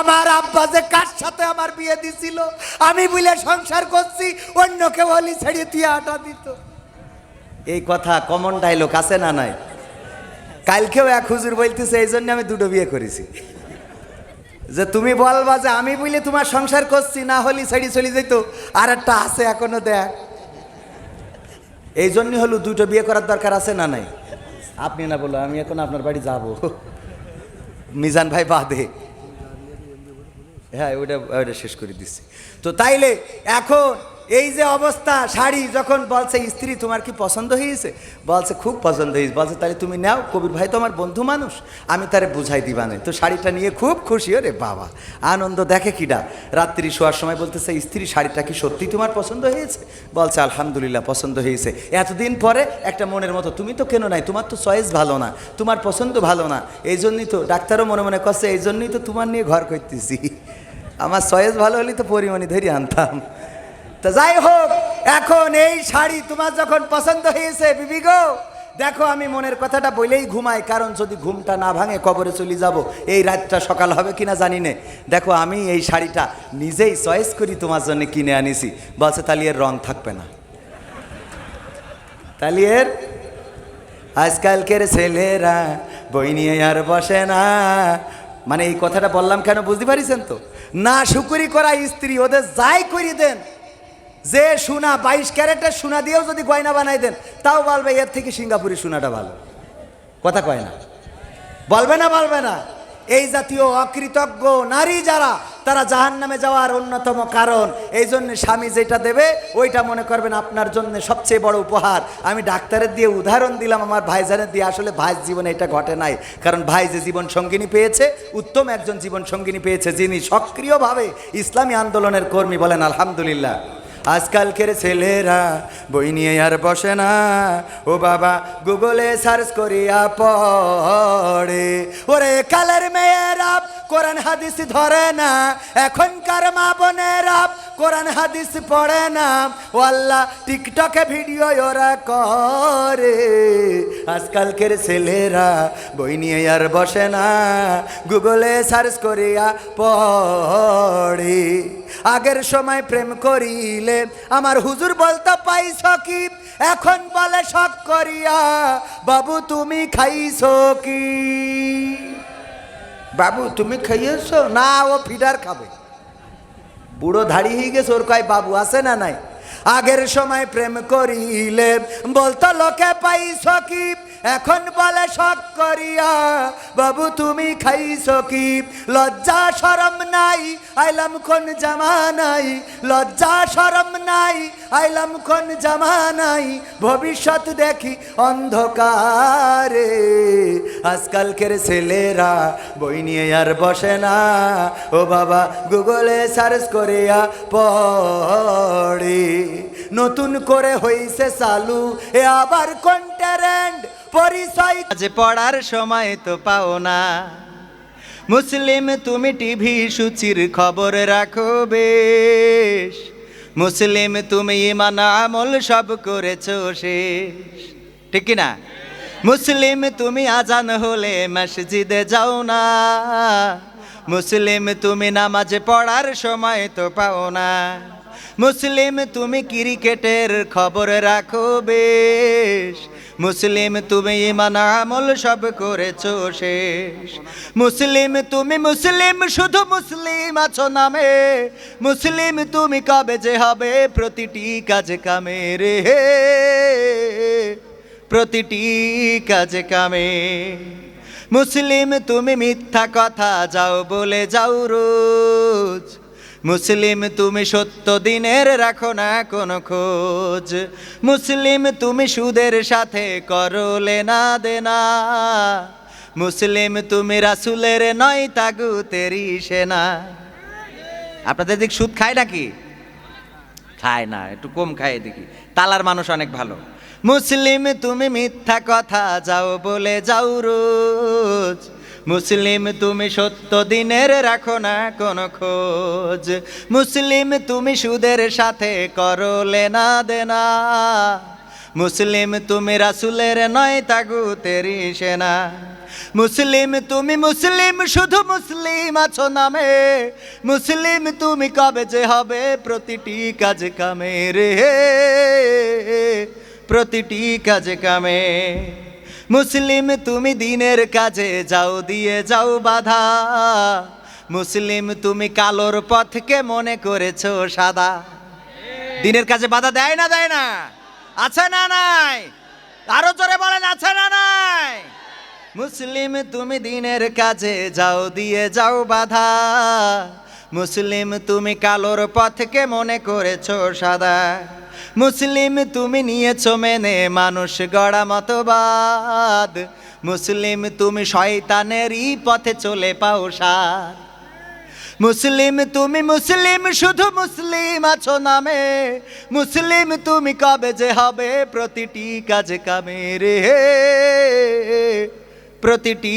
আমার আব্বা যে কার সাথে আমার বিয়ে দিছিল, আমি বলে সংসার করছি, অন্য কেউ হলি ছেড়ে তুই আটা দিত। এই কথা কমন ডায়লগ আছে না নাই? কালকেও এক হুজুর বলতেছে, এই জন্য আমি দুটো বিয়ে করেছি। যে তুমি বলবা যে আমি বলে তোমার সংসার করছি, না হলি ছেড়ে চলে যেত আর একটা আছে এখনও দেখ। এই জন্য হলো দুটো বিয়ে করার দরকার আছে না নাই? আপনি না বলো, আমি এখন আপনার বাড়ি যাব। মিজান ভাই বাদে। হ্যাঁ ওটা ওটা শেষ করে দিচ্ছি। তো তাইলে এখন এই যে অবস্থা, শাড়ি যখন বলছে, স্ত্রী, তোমার কি পছন্দ হয়েছে? বলছে, খুব পছন্দ হয়েছে। বলছে, তাহলে তুমি নাও, কবির ভাই তো আমার বন্ধু মানুষ, আমি তারে বুঝাই দিবা না। তো শাড়িটা নিয়ে খুব খুশি, ওরে বাবা, আনন্দ দেখে কিডা রাত্রি শোয়ার সময় বলতেছে, স্ত্রী, শাড়িটা কি সত্যি তোমার পছন্দ হয়েছে? বলছে, আলহামদুলিল্লাহ, পছন্দ হয়েছে। এতদিন পরে একটা মনের মতো, তুমি তো কেন নাই? তোমার তো চয়েস ভালো না, তোমার পছন্দ ভালো না। এই জন্যই তো ডাক্তারও মনে মনে করছে এই জন্যই তো তোমার নিয়ে ঘর করতেছি। আমার চয়েস ভালো হলে তো পরিমাণে ধরে আনতাম। তা যাই হোক, এখন এই শাড়ি তোমার যখন পছন্দ হয়েছে, বিবি গো, দেখো আমি মনের কথাটা বলেই ঘুমাই, কারণ যদি ঘুমটা না ভাঙে কবরে চলে যাব। এই রাতটা সকাল হবে কিনা জানি না। দেখো আমি এই শাড়িটা নিজেই চয়েস করি তোমার জন্য কিনে আনিছি। বলছে তাহলে এর রং থাকবে না। তাহলে এর আজকালকের ছেলেরা বই নিয়ে আর বসে না। মানে এই কথাটা বললাম কেন, বুঝতে পারিছেন তো? না, শুকুরি করা স্ত্রী, ওদের যাই করি দেন। যে সোনা বাইশ ক্যারেটের সোনা দিয়েও যদি গয়না বানাই দেন, তাও বলবে এর থেকে সিঙ্গাপুরি সোনাটা ভালো। কথা কয় না? বলবে না বলবে না? এই জাতীয় অকৃতজ্ঞ নারী যারা, তারা জাহান নামে যাওয়ার অন্যতম কারণ। এই জন্য স্বামী যেটা দেবে, ওইটা মনে করবেন আপনার জন্য সবচেয়ে বড় উপহার। আমি ডাক্তারের দিয়ে উদাহরণ দিলাম, আমার ভাইজানের দিয়ে। আসলে ভাই জীবনে এটা ঘটে নাই। কারণ ভাই যে জীবন সঙ্গিনী পেয়েছে, উত্তম একজন জীবন সঙ্গিনী পেয়েছে, যিনি সক্রিয়ভাবে ইসলামী আন্দোলনের কর্মী বলেন, আলহামদুলিল্লাহ। আজকালকের ছেলেরা বই নিয়ে আর বসে না। ও বাবা, গুগলে সার্চ করিয়া পড়ে। ওরে কালের মেয়েরা, কোরআন হাদিস ধরে না। এখনকার মা বোনের বোনেরা কোরআন হাদিস পড়ে না। ও আল্লাহ টিকটকে ভিডিও ওরা করে। আজকালকের ছেলেরা বই নিয়ে আর বসে না। গুগলে সার্চ করিয়া পড়ে। আগের সময় প্রেম করিলে আমার হুজুর বলতে পাইছ কি? এখন বলে শখ করিয়া। বাবু তুমি খাইছ কি? বাবু তুমি খাইয়েছ? না ও ফিডার খাবে। বুড়ো ধাড়ি হয়ে গেছে ওর কয় বাবু আছে না নাই? আগের সময় প্রেম করিলে বলতো, লোকে পাইছ কি? এখন বলে, শখ করিয়া, বাবু, তুমি খাইছ কি? লজ্জা, সরম নাই, আইলাম কোন জামানাই লজ্জা, সরম নাই, আইলাম কোন জামানাই ভবিষ্যৎ দেখি অন্ধকারে। আজকালকের ছেলেরা বই নিয়ে আর বসে না। ও বাবা, গুগলে সার্চ করিয়া পড়ে। নতুন করে হইছে চালু। এ আবার কোন ট্যারেন্ট পরিচয় আজ পড়ার সময় তো পাও না। মুসলিম তুমি টিভি সূচির খবর রাখো বেশ। মুসলিম তুমি ইমান আমল সব করেছ শেষ। ঠিক কি না? মুসলিম তুমি আজান হলে মসজিদে যাও না। মুসলিম তুমি নামাজ পড়ার সময় তো পাও না। মুসলিম, তুমি ক্রিকেটের খবর রাখো বেশ। মুসলিম, তুমি ইমান আমল সব করেছ শেষ। মুসলিম, তুমি মুসলিম, শুধু মুসলিম আছো নামে। মুসলিম, তুমি কবে যে হবে প্রতিটি কাজ কামে রে প্রতিটি কাজ কামে। মুসলিম, তুমি মিথ্যা কথা যাও বলে যাও রোজ। মুসলিম তুমি সত্য দিনের রাখো না কোনো খোঁজ। মুসলিম তুমি সুদের সাথে করো লেনা দেনা। মুসলিম তুমি রাসুলের নয় তাগু তাগুতেরি সেনা। আপনাদের দিক সুদ খায় নাকি? খায় না, একটু কম খায় দেখি তালার মানুষ অনেক ভালো। মুসলিম তুমি মিথ্যা কথা যাও বলে যাও রোজ। মুসলিম তুমি সত্য দিনের রাখো না কোনো খোঁজ। মুসলিম তুমি সুদের সাথে করো লেনা দেনা। মুসলিম তুমি রাসুলের নয় তাগুতেরি সেনা। মুসলিম তুমি মুসলিম, শুধু মুসলিম আছো নামে। মুসলিম তুমি কবে যে হবে প্রতিটি কাজ কামে রে। প্রতিটি কাজে কামে। মুসলিম, তুমি দিনের কাজে যাও, দিয়ে যাও বাধা। মুসলিম, তুমি কালোর পথকে মনে করেছ সাদা। দিনের কাজে বাধা দেয় না দেয় না। আছে না নাই? আরও জোরে বলেন, আছে না নাই? মুসলিম, তুমি দিনের কাজে যাও, দিয়ে যাও বাধা। মুসলিম, তুমি কালোর পথকে মনে করেছ সাদা। মুসলিম তুমি নিয়েছো মেনে মানুষ গড়া মতবাদ। মুসলিম তুমি শয়তানেরই পথে চলে পাও মুসলিম তুমি মুসলিম, শুধু মুসলিম আছো নামে। মুসলিম তুমি কবে যে হবে প্রতিটি কাজে কামে রে প্রতিটি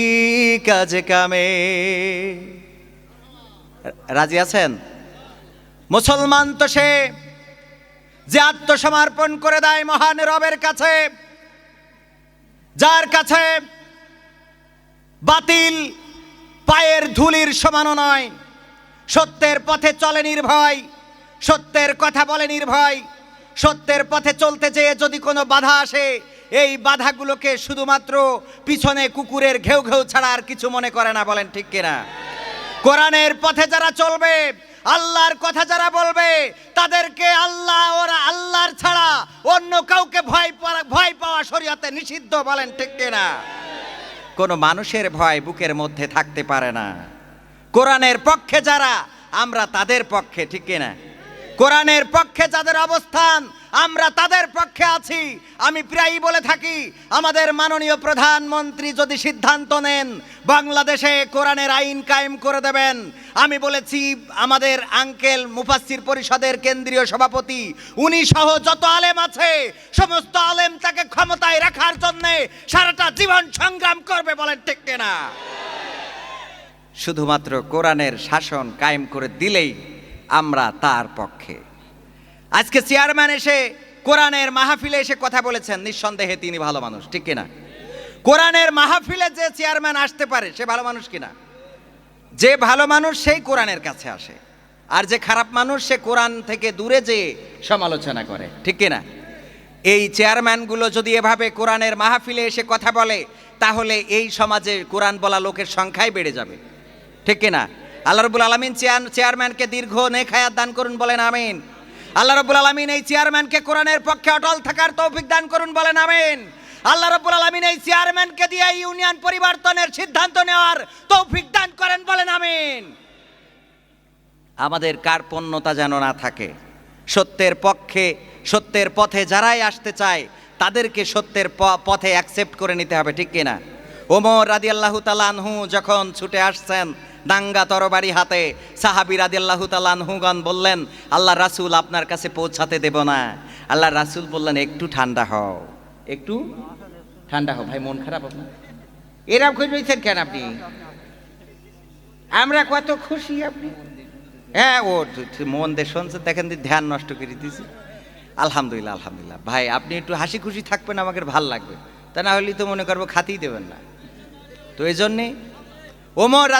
কাজে কামে। রাজি আছেন? মুসলমান তো সে যে আত্মসমর্পণ করে দেয় মহান রবের কাছে, যার কাছে বাতিল পায়ের ধুলির সমানও নয়, সত্যের পথে চলে নির্ভয়, সত্যের কথা বলে নির্ভয়, সত্যের পথে চলতে যেয়ে যদি কোনো বাধা আসে, এই বাধাগুলোকে শুধুমাত্র পিছনে কুকুরের ঘেউ ঘেউ ছাড়া আর কিছু মনে করে না, বলেন ঠিক কিনা? কোরআনের পথে যারা চলবে, আল্লাহর কথা যারা বলবে তাদেরকে আল্লাহ, ওরা আল্লাহর ছাড়া অন্য কাউকে ভয় পাওয়া- ভয় পাওয়া শরীয়তে নিষিদ্ধ বলেন, ঠিক না কোনো মানুষের ভয় বুকের মধ্যে থাকতে পারে না। কোরআনের পক্ষে যারা, আমরা তাদের পক্ষে, ঠিক না কোরআনের পক্ষে যাদের অবস্থান আমরা তাদের পক্ষে আছি। আমি প্রায়ই বলে থাকি, আমাদের মাননীয় প্রধানমন্ত্রী যদি সিদ্ধান্ত নেন, বাংলাদেশে কোরআনের আইন কায়েম করে দেবেন। আমি বলেছি, আমাদের আঙ্কেল মুফাসসির পরিষদের কেন্দ্রীয় সভাপতি, উনি সহ যত আলেম আছে, সমস্ত আলেম তাকে ক্ষমতায় রাখার জন্য সারাটা জীবন সংগ্রাম করবে বলেন ঠিক না শুধুমাত্র কোরআনের শাসন কায়েম করে দিলেই আমরা তার পক্ষে। আজকে চেয়ারম্যান এসে কোরআনের মাহফিলে এসে কথা বলেছেন, নিঃসন্দেহে তিনি ভালো মানুষ, ঠিক কিনা? কোরআনের মাহফিলে যে চেয়ারম্যান আসতে পারে, সে ভালো মানুষ কিনা? যে ভালো মানুষ, সেই কোরআনের কাছে আসে। আর যে খারাপ মানুষ, সে কোরআন থেকে দূরে যেয়ে সমালোচনা করে, ঠিক কিনা? এই চেয়ারম্যানগুলো যদি এভাবে কোরআনের মাহফিলে এসে কথা বলে, তাহলে এই সমাজে কোরআন বলা লোকের সংখ্যাই বেড়ে যাবে, ঠিক কিনা? আল্লাহ রবুল আলমিন চেয়ারম্যানকে দীর্ঘ নেখায়াত দান করুন, বলেন আমিন। আল্লাহ রবুল আলমিন এই চেয়ারম্যানকে কোরআনের পক্ষে অটল থাকার তৌফিক দান করুন বলেন, আমিন। আল্লাহ রব্বুল আলমিন এই চেয়ারম্যানকে দিয়ে ইউনিয়ন পরিবর্তনের সিদ্ধান্ত নেওয়ার তৌফিক দান করেন বলেন, আমিন। আমাদের কার পণ্যতা যেন না থাকে, সত্যের পক্ষে, সত্যের পথে যারাই আসতে চায়, তাদেরকে সত্যের পথে অ্যাকসেপ্ট করে নিতে হবে, ঠিক কিনা? ওমর রাদি আল্লাহ তালানহু যখন ছুটে আসছেন দাঙ্গা তরবারি হাতে সাহাবি রাদি আল্লাহ তালানহুগণ বললেন, আল্লাহ রাসুল আপনার কাছে পৌঁছাতে দেব না। আল্লাহ রাসুল বললেন, একটু ঠান্ডা হও। একটু ঠান্ডা হও? ভাই, মন খারাপ আপনার? এরকম করে রয়েছেন কেন আপনি? আমরা কত খুশি আপনি। হ্যাঁ ও মন দিয়ে শুনছে, দেখেন দি, ধ্যান নষ্ট করে দিয়েছি। আলহামদুলিল্লাহ আলহামদুলিল্লাহ। ভাই, আপনি একটু হাসি খুশি থাকবেন, আমাকে ভালো লাগবে। তা না হলে তো মনে করব খাতেই দেবেন না। তো এই জন্যে ওমর